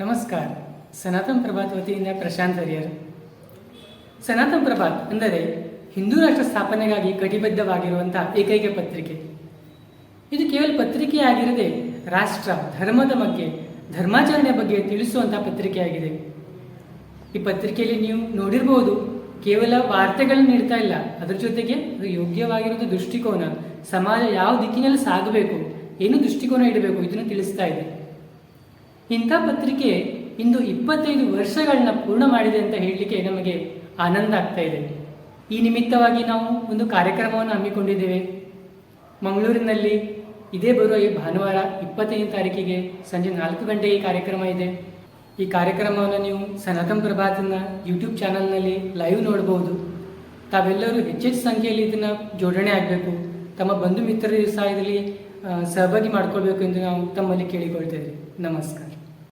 ನಮಸ್ಕಾರ. ಸನಾತನ್ ಪ್ರಭಾತ್ ವತಿಯಿಂದ ಪ್ರಶಾಂತ್ ಹರಿಯರ್. ಸನಾತನ್ ಪ್ರಭಾತ್ ಅಂದರೆ ಹಿಂದೂ ರಾಷ್ಟ್ರ ಸ್ಥಾಪನೆಗಾಗಿ ಕಟಿಬದ್ಧವಾಗಿರುವಂತಹ ಏಕೈಕ ಪತ್ರಿಕೆ. ಇದು ಕೇವಲ ಪತ್ರಿಕೆಯಾಗಿರದೆ ರಾಷ್ಟ್ರ, ಧರ್ಮದ ಬಗ್ಗೆ ಧರ್ಮಾಚರಣೆ ಬಗ್ಗೆ ತಿಳಿಸುವಂತಹ ಪತ್ರಿಕೆಯಾಗಿದೆ ಈ ಪತ್ರಿಕೆಯಲ್ಲಿ ನೀವು ನೋಡಿರಬಹುದು ಕೇವಲ ವಾರ್ತೆಗಳನ್ನು ನೀಡ್ತಾ ಇಲ್ಲ. ಅದರ ಜೊತೆಗೆ ಅದು ಯೋಗ್ಯವಾಗಿರುವಂಥ ದೃಷ್ಟಿಕೋನ. ಸಮಾಜ ಯಾವ ದಿಕ್ಕಿನಲ್ಲಿ ಸಾಗಬೇಕು, ಏನು ದೃಷ್ಟಿಕೋನ ಇಡಬೇಕು ಇದನ್ನು ತಿಳಿಸ್ತಾ ಇದೆ. ಇಂಥ ಪತ್ರಿಕೆ ಇಂದು ಇಪ್ಪತ್ತೈದು ವರ್ಷಗಳನ್ನ ಪೂರ್ಣ ಮಾಡಿದೆ ಅಂತ ಹೇಳಲಿಕ್ಕೆ ನಮಗೆ ಆನಂದ ಆಗ್ತಾ ಇದೆ. ಈ ನಿಮಿತ್ತವಾಗಿ ನಾವು ಒಂದು ಕಾರ್ಯಕ್ರಮವನ್ನು ಹಮ್ಮಿಕೊಂಡಿದ್ದೇವೆ. ಮಂಗಳೂರಿನಲ್ಲಿ ಇದೇ ಬರುವ ಈ ಭಾನುವಾರ ಇಪ್ಪತ್ತೈದು ತಾರೀಕಿಗೆ ಸಂಜೆ ನಾಲ್ಕು ಗಂಟೆಗೆ ಕಾರ್ಯಕ್ರಮ ಇದೆ. ಈ ಕಾರ್ಯಕ್ರಮವನ್ನು ನೀವು ಸನಾತನ್ ಪ್ರಭಾತನ ಯೂಟ್ಯೂಬ್ ಚಾನಲ್ನಲ್ಲಿ ಲೈವ್ ನೋಡಬಹುದು ತಾವೆಲ್ಲರೂ ಹೆಚ್ಚೆಚ್ಚು ಸಂಖ್ಯೆಯಲ್ಲಿ ಇದನ್ನು ಜೋಡಣೆ ಆಗಬೇಕು. ತಮ್ಮ ಬಂಧು ಮಿತ್ರರ ಸಹ ಇದರಲ್ಲಿ ಆ, ಸಹಭಾಗಿ ಮಾಡ್ಕೊಳ್ಬೇಕು ಎಂದು ನಾವು ತಮ್ಮಲ್ಲಿ ಕೇಳಿಕೊಳ್ತೇವೆ ನಮಸ್ಕಾರ.